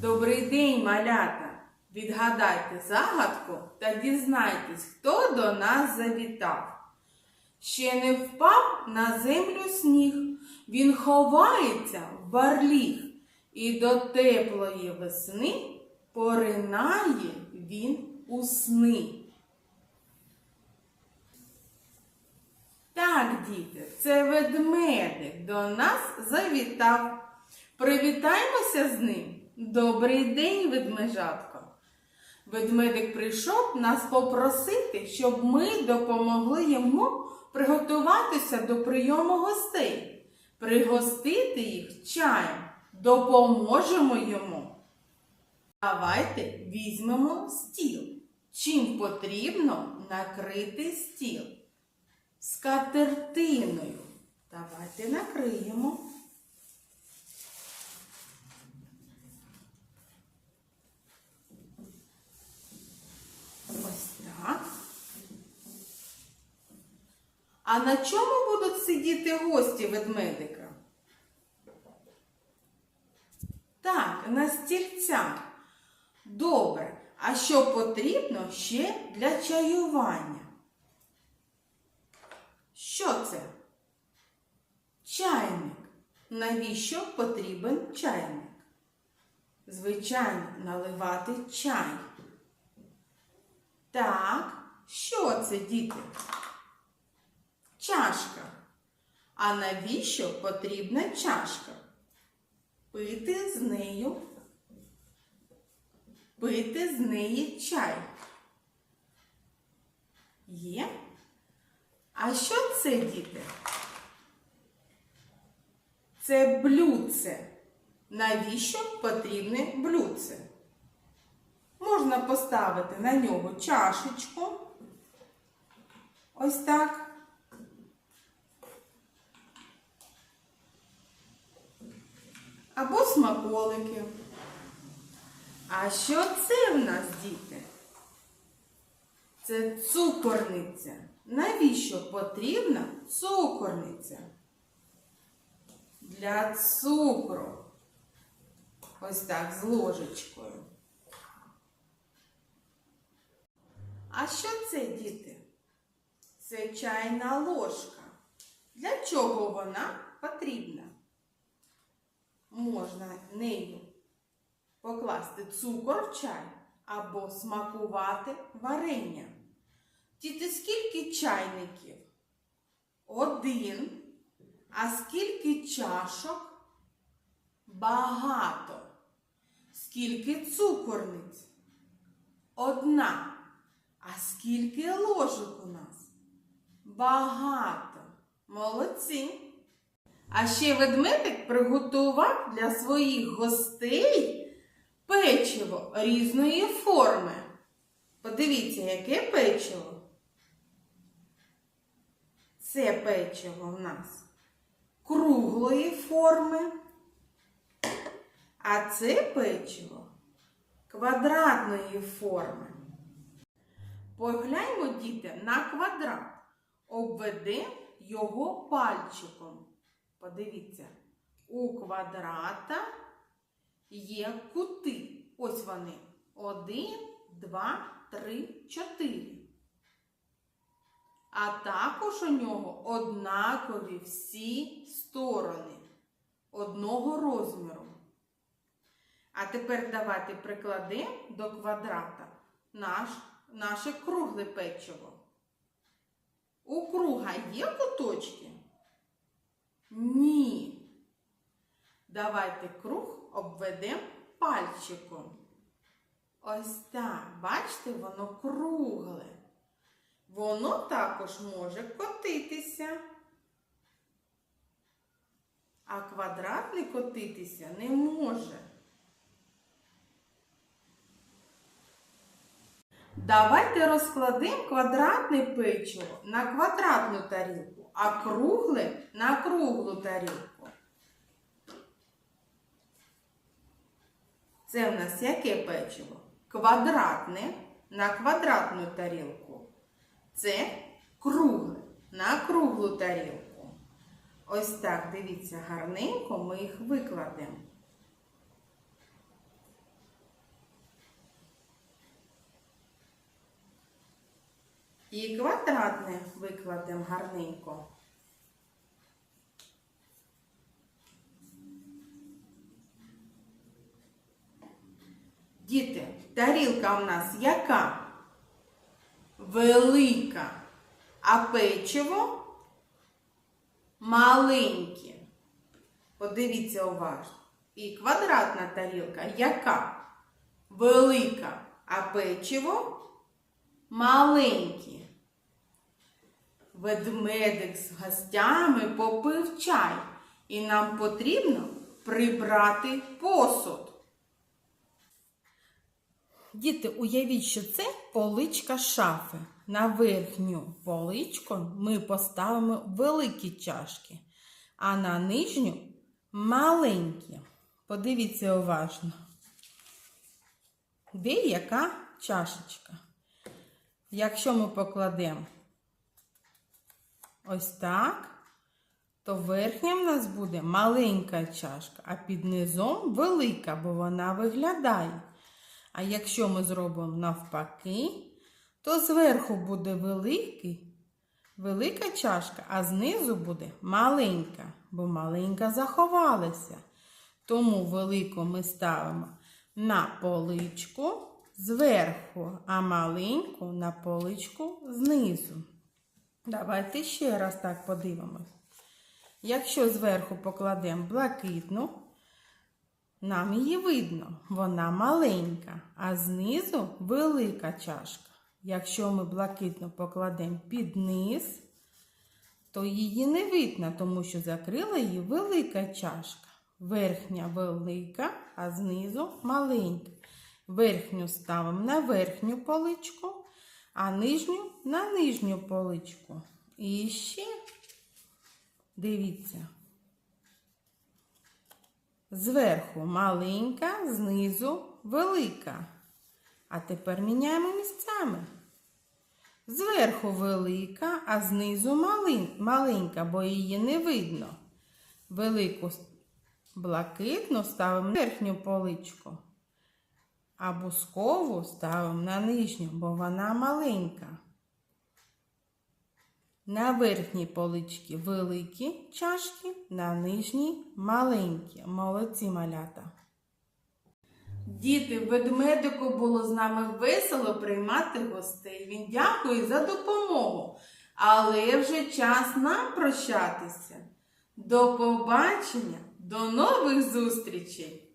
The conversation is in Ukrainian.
Добрий день, малята! Відгадайте загадку та дізнайтесь, хто до нас завітав. Ще не впав на землю сніг, він ховається в барліг, і до теплої весни поринає він у сни. Так, діти, це ведмедик до нас завітав. Привітаємося з ним. Добрий день, ведмежатко. Ведмедик прийшов нас попросити, щоб ми допомогли йому приготуватися до прийому гостей, пригостити їх чаєм, допоможемо йому. Давайте візьмемо стіл. Чим потрібно накрити стіл? Скатертиною. Давайте накриємо. Ось так. А на чому будуть сидіти гості ведмедика? Так, на стільцях. Добре. А що потрібно ще для чаювання? Що це? Чайник. Навіщо потрібен чайник? Звичайно, наливати чай. Так, що це, діти? Чашка. А навіщо потрібна чашка? Пити з нею. Пити з неї чай. Є? А що це, діти? Це блюдце. Навіщо потрібне блюдце? Можна поставити на нього чашечку. Ось так. Або смаколики. А що це в нас, діти? Це цукорниця. Навіщо потрібна цукорниця? Для цукру. Ось так, з ложечкою. А що це, діти? Це чайна ложка. Для чого вона потрібна? Нею покласти цукор в чай або смакувати варення. Діти, скільки чайників? Один. А скільки чашок? Багато. Скільки цукорниць? Одна. А скільки ложок у нас? Багато. Молодці. А ще ведмедик приготував для своїх гостей печиво різної форми. Подивіться, яке печиво. Це печиво в нас круглої форми. А це печиво квадратної форми. Погляньмо, діти, на квадрат. Обведемо його пальчиком. Подивіться, у квадрата є кути. Ось вони. Один, два, три, чотири. А також у нього однакові всі сторони одного розміру. А тепер давайте прикладемо до квадрата наш, наше кругле печиво. У круга є куточки? Ні. Давайте круг обведемо пальчиком. Ось так. Бачите, воно кругле. Воно також може котитися. А квадратний котитися не може. Давайте розкладемо квадратне печиво на квадратну тарілку, а кругле на круглу тарілку. Це в нас яке печиво? Квадратне на квадратну тарілку. Це кругле на круглу тарілку. Ось так, дивіться, гарненько ми їх викладемо. І квадратне викладемо гарненько. Діти, тарілка у нас яка? Велика. А печиво маленьке. Подивіться уважно. І квадратна тарілка яка? Велика. А печиво маленьке. Ведмедик з гостями попив чай. І нам потрібно прибрати посуд. Діти, уявіть, що це поличка шафи. На верхню поличку ми поставимо великі чашки, а на нижню маленькі. Подивіться уважно. Де яка чашечка? Якщо ми покладемо ось так, то верхня в нас буде маленька чашка, а під низом велика, бо вона виглядає. А якщо ми зробимо навпаки, то зверху буде великий, велика чашка, а знизу буде маленька, бо маленька заховалася. Тому велику ми ставимо на поличку зверху, а маленьку на поличку знизу. Давайте ще раз так подивимось. Якщо зверху покладемо блакитну, нам її видно, вона маленька, а знизу велика чашка. Якщо ми блакитну покладемо під низ, то її не видно, тому що закрила її велика чашка. Верхня велика, а знизу маленька. Верхню ставимо на верхню поличку, а нижню на нижню поличку. І ще дивіться. Зверху маленька, знизу велика. А тепер міняємо місцями. Зверху велика, а знизу маленька, бо її не видно. Велику блакитну ставимо на верхню поличку, а бускову ставимо на нижню, бо вона маленька. На верхній поличці великі чашки, на нижній маленькі. Молодці малята. Діти, ведмедику було з нами весело приймати гостей. Він дякує за допомогу. Але вже час нам прощатися. До побачення, до нових зустрічей!